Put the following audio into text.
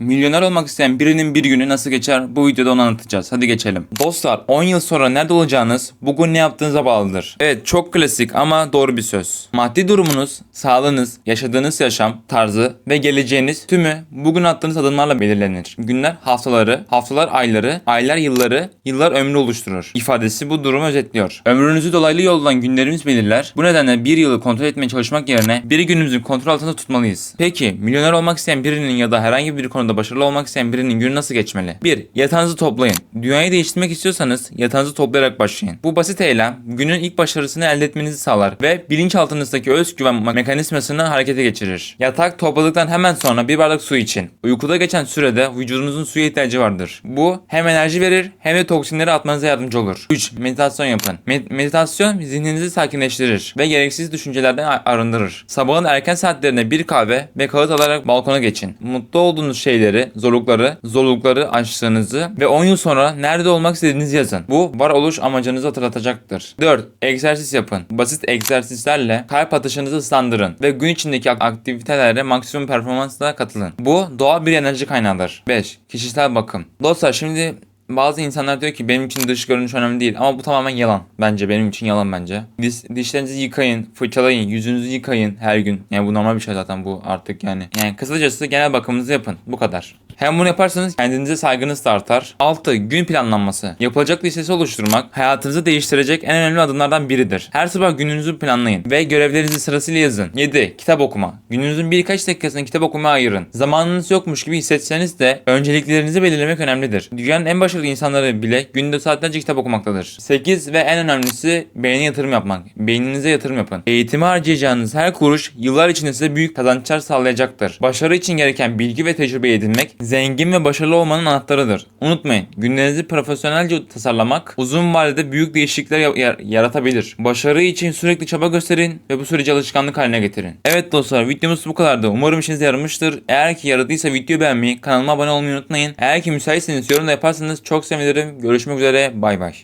Milyoner olmak isteyen birinin bir günü nasıl geçer bu videoda onu anlatacağız. Hadi geçelim. Dostlar 10 yıl sonra nerede olacağınız bugün ne yaptığınıza bağlıdır. Evet çok klasik ama doğru bir söz. Maddi durumunuz, sağlığınız, yaşadığınız yaşam tarzı ve geleceğiniz tümü bugün attığınız adımlarla belirlenir. Günler haftaları, haftalar ayları, aylar yılları, yıllar ömrü oluşturur. İfadesi bu durumu özetliyor. Ömrünüzü dolaylı yoldan günlerimiz belirler. Bu nedenle bir yılı kontrol etmeye çalışmak yerine bir günümüzü kontrol altında tutmalıyız. Peki milyoner olmak isteyen birinin ya da herhangi bir konuda başarılı olmak isteyen birinin günü nasıl geçmeli? 1. Yatağınızı toplayın. Dünyayı değiştirmek istiyorsanız yatağınızı toplayarak başlayın. Bu basit eylem günün ilk başarısını elde etmenizi sağlar ve bilinçaltınızdaki özgüven me- mekanizmasını harekete geçirir. Yatak topladıktan hemen sonra bir bardak su için. Uykuda geçen sürede vücudunuzun suya ihtiyacı vardır. Bu hem enerji verir hem de toksinleri atmanıza yardımcı olur. 3. Meditasyon yapın. Med- meditasyon zihninizi sakinleştirir ve gereksiz düşüncelerden arındırır. Sabahın erken saatlerinde bir kahve ve kağıt alarak balkona geçin. Mutlu olduğunuz şeyleri, zorlukları, zorlukları aştığınızı ve 10 yıl sonra nerede olmak istediğinizi yazın. Bu varoluş amacınızı hatırlatacaktır. 4. Egzersiz yapın. Basit egzersizlerle kalp atışınızı hızlandırın ve gün içindeki ak- aktivitelere maksimum performansla katılın. Bu doğal bir enerji kaynağıdır. 5. Kişisel bakım. Dostlar şimdi bazı insanlar diyor ki benim için dış görünüş önemli değil ama bu tamamen yalan. Bence benim için yalan bence. Diş, dişlerinizi yıkayın, fırçalayın, yüzünüzü yıkayın her gün. Yani bu normal bir şey zaten bu artık yani. Yani kısacası genel bakımınızı yapın. Bu kadar. Hem bunu yaparsanız kendinize saygınız da artar. 6. Gün planlanması. Yapılacak listesi oluşturmak hayatınızı değiştirecek en önemli adımlardan biridir. Her sabah gününüzü planlayın ve görevlerinizi sırasıyla yazın. 7. Kitap okuma. Gününüzün birkaç dakikasını kitap okumaya ayırın. Zamanınız yokmuş gibi hissetseniz de önceliklerinizi belirlemek önemlidir. Dünyanın en başarılı insanları bile günde saatlerce kitap okumaktadır. 8 ve en önemlisi beyne yatırım yapmak. Beyninize yatırım yapın. Eğitime harcayacağınız her kuruş yıllar içinde size büyük kazançlar sağlayacaktır. Başarı için gereken bilgi ve tecrübe edinmek zengin ve başarılı olmanın anahtarıdır. Unutmayın, günlerinizi profesyonelce tasarlamak uzun vadede büyük değişiklikler ya- yar- yaratabilir. Başarı için sürekli çaba gösterin ve bu süreci alışkanlık haline getirin. Evet dostlar videomuz bu kadardı. Umarım işinize yaramıştır. Eğer ki yaradıysa videoyu beğenmeyi, kanalıma abone olmayı unutmayın. Eğer ki müsaitseniz yorum da yaparsanız çok sevinirim. Görüşmek üzere. Bay bay.